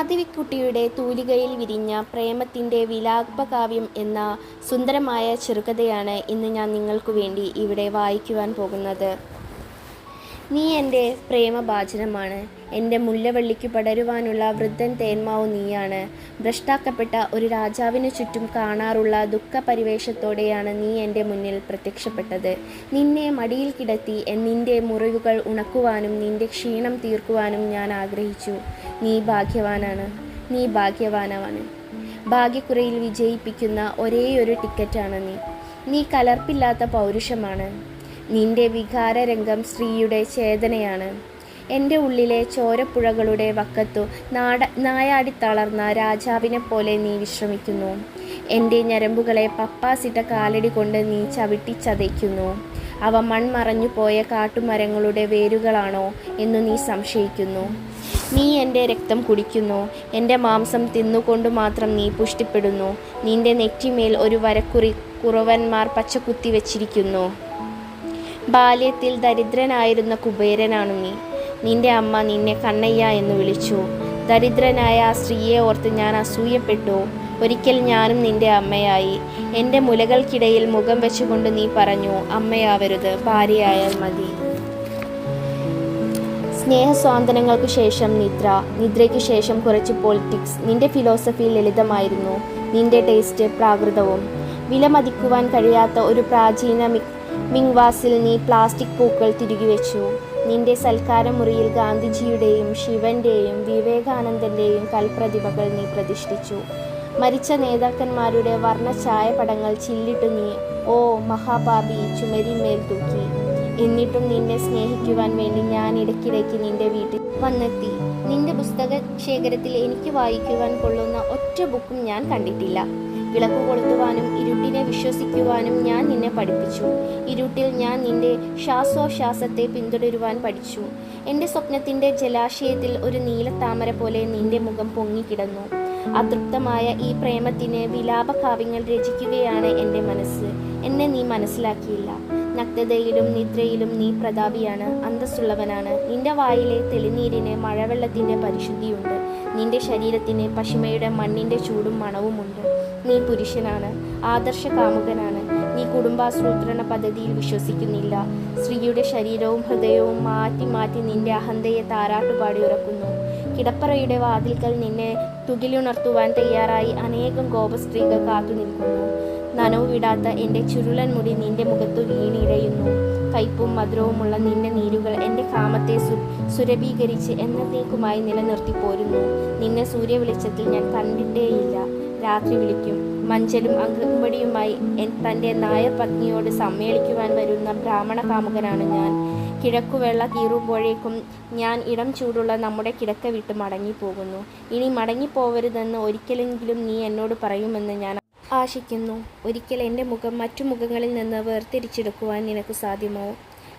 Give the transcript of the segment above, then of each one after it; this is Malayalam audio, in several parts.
മാധവിക്കുട്ടിയുടെ തൂലികയിൽ വിരിഞ്ഞ പ്രേമത്തിന്റെ വിലാപകാവ്യം എന്ന സുന്ദരമായ ചെറുകഥയാണ് ഇന്ന് ഞാൻ നിങ്ങൾക്കു വേണ്ടി ഇവിടെ വായിക്കുവാൻ പോകുന്നത്. നീ എന്റെ പ്രേമഭാചനമാണ് എന്റെ മുല്ലവള്ളിക്ക് പടരുവാനുള്ള വൃദ്ധൻ തേന്മാവ് നീയാണ്. ഭ്രഷ്ടാക്കപ്പെട്ട ഒരു രാജാവിനു ചുറ്റും കാണാറുള്ള ദുഃഖപരിവേഷത്തോടെയാണ് നീ എന്റെ മുന്നിൽ പ്രത്യക്ഷപ്പെട്ടത്. നിന്നെ മടിയിൽ കിടത്തി നിന്റെ മുറിവുകൾ ഉണക്കുവാനും നിന്റെ ക്ഷീണം തീർക്കുവാനും ഞാൻ ആഗ്രഹിച്ചു. നീ ഭാഗ്യവാനാണ്. നീ ഭാഗ്യവാനാണ് ഭാഗ്യക്കുറയിൽ വിജയിപ്പിക്കുന്ന ഒരേയൊരു ടിക്കറ്റാണ് നീ. നീ കലർപ്പില്ലാത്ത പൗരുഷമാണ്. നിന്റെ വികാരരംഗം സ്ത്രീയുടെ ചേതനയാണ്. എന്റെ ഉള്ളിലെ ചോരപ്പുഴകളുടെ വക്കത്തു നാട നായാടി തളർന്ന രാജാവിനെ പോലെ നീ വിശ്രമിക്കുന്നു. എന്റെ ഞരമ്പുകളെ പപ്പാസിട്ട കാലടി കൊണ്ട് നീ ചവിട്ടി ചതയ്ക്കുന്നു. അവ മൺമറഞ്ഞു പോയ കാട്ടുമരങ്ങളുടെ വേരുകളാണോ എന്ന് നീ സംശയിക്കുന്നു. നീ എന്റെ രക്തം കുടിക്കുന്നു. എന്റെ മാംസം തിന്നുകൊണ്ട് മാത്രം നീ പുഷ്ടിപ്പെടുന്നു. നിന്റെ നെറ്റിമേൽ ഒരു വരക്കുറി കുറവന്മാർ പച്ചക്കുത്തി വച്ചിരിക്കുന്നു. ബാല്യത്തിൽ ദരിദ്രനായിരുന്ന കുബേരനാണ് നീ. നിന്റെ അമ്മ നിന്നെ കണ്ണയ്യ എന്ന് വിളിച്ചു. ദരിദ്രനായ ആ സ്ത്രീയെ ഓർത്ത് ഞാൻ അസൂയപ്പെട്ടു. ഒരിക്കൽ ഞാനും നിന്റെ അമ്മയായി. എന്റെ മുലകൾക്കിടയിൽ മുഖം വെച്ചുകൊണ്ട് നീ പറഞ്ഞു അമ്മയാവരുത് ഭാര്യയായാൽ മതി. സ്നേഹസ്വാന്തനങ്ങൾക്കു ശേഷം നിദ്ര. നിദ്രയ്ക്ക് ശേഷം കുറച്ച് പോളിറ്റിക്സ് നിന്റെ ഫിലോസഫി ലളിതമായിരുന്നു. നിന്റെ ടേസ്റ്റ് പ്രാകൃതവും. വിലമതിക്കുവാൻ കഴിയാത്ത ഒരു പ്രാചീന മിങ്വാസിൽ നീ പ്ലാസ്റ്റിക് പൂക്കൾ തിരികെ വെച്ചു നിന്റെ സൽക്കാരമുറിയിൽ ഗാന്ധിജിയുടെയും ശിവന്റെയും വിവേകാനന്ദന്റെയും കൽപ്രതിഭകൾ നീ പ്രതിഷ്ഠിച്ചു. മരിച്ച നേതാക്കന്മാരുടെ വർണഛായ പടങ്ങൾ ചില്ലിട്ടു നീ ഓ മഹാപാപി ചുമരിന്മേൽ തൂക്കി. എന്നിട്ടും നിന്നെ സ്നേഹിക്കുവാൻ വേണ്ടി ഞാൻ ഇടയ്ക്കിടയ്ക്ക് നിന്റെ വീട്ടിൽ വന്നെത്തി. നിന്റെ പുസ്തക ശേഖരത്തിൽ എനിക്ക് വായിക്കുവാൻ കൊള്ളുന്ന ഒറ്റ ബുക്കും ഞാൻ കണ്ടിട്ടില്ല. വിളക്ക് കൊളുത്തുവാനും ഇരുട്ടിനെ വിശ്വസിക്കുവാനും ഞാൻ നിന്നെ പഠിപ്പിച്ചു. ഇരുട്ടിൽ ഞാൻ നിന്റെ ശ്വാസോശ്വാസത്തെ പിന്തുടരുവാൻ പഠിച്ചു. എന്റെ സ്വപ്നത്തിന്റെ ജലാശയത്തിൽ ഒരു നീലത്താമര പോലെ നിന്റെ മുഖം പൊങ്ങിക്കിടന്നു. അതൃപ്തമായ ഈ പ്രേമത്തിന് വിലാപകാവ്യങ്ങൾ രചിക്കുകയാണ് എന്റെ മനസ്സ്. എന്നെ നീ മനസ്സിലാക്കിയില്ല. നഗ്നതയിലും നിദ്രയിലും നീ പ്രതാപിയാണ് അന്തസ്സുള്ളവനാണ്. നിന്റെ വായിലെ തെളിനീരിന് മഴവെള്ളത്തിന്റെ പരിശുദ്ധിയുണ്ട്. നിന്റെ ശരീരത്തിന് പശിമയുടെ മണ്ണിന്റെ ചൂടും മണവുമുണ്ട്. നീ പുരുഷനാണ് ആദർശ കാമുകനാണ് നീ കുടുംബാസൂത്രണ പദ്ധതിയിൽ വിശ്വസിക്കുന്നില്ല. സ്ത്രീയുടെ ശരീരവും ഹൃദയവും മാറ്റി മാറ്റി നിന്റെ അഹന്തയെ താരാട്ടുപാടി ഉറക്കുന്നു. കിടപ്പറയുടെ വാതിൽകൾ നിന്നെ തുകിലുണർത്തുവാൻ തയ്യാറായി അനേകം ഗോപസ്ത്രീകൾ കാത്തു നിൽക്കുന്നു. നനവ് വിടാത്ത എന്റെ ചുരുളൻ മുടി നിന്റെ മുഖത്തു വീണിഴയുന്നു കയ്പും മധുരവുമുള്ള നിന്റെ നീരുകൾ എന്റെ കാമത്തെ സു സുരഭീകരിച്ച് നിലനിർത്തി പോരുന്നു. നിന്നെ സൂര്യവെളിച്ചത്തിൽ ഞാൻ കണ്ടിട്ടേയില്ല. രാത്രി വിളിക്കും. മഞ്ചലും അങ്കമ്പടിയുമായി തന്റെ നായർ പത്നിയോട് സമ്മേളിക്കുവാൻ വരുന്ന ബ്രാഹ്മണ കാമുകനാണ് ഞാൻ. കിഴക്കുവെള്ള കീറുമ്പോഴേക്കും ഞാൻ ഇടം ചൂടുള്ള നമ്മുടെ കിടക്ക വിട്ട് മടങ്ങിപ്പോകുന്നു. ഇനി മടങ്ങിപ്പോവരുതെന്ന് ഒരിക്കലെങ്കിലും നീ എന്നോട് പറയുമെന്ന് ഞാൻ ആശിക്കുന്നു. ഒരിക്കൽ എന്റെ മുഖം മറ്റു മുഖങ്ങളിൽ നിന്ന് വേർതിരിച്ചെടുക്കുവാൻ നിനക്ക് സാധ്യമോ?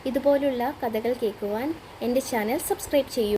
ഇതുപോലുള്ള കഥകൾ കേൾക്കുവാൻ എന്റെ ചാനൽ സബ്സ്ക്രൈബ് ചെയ്യൂ.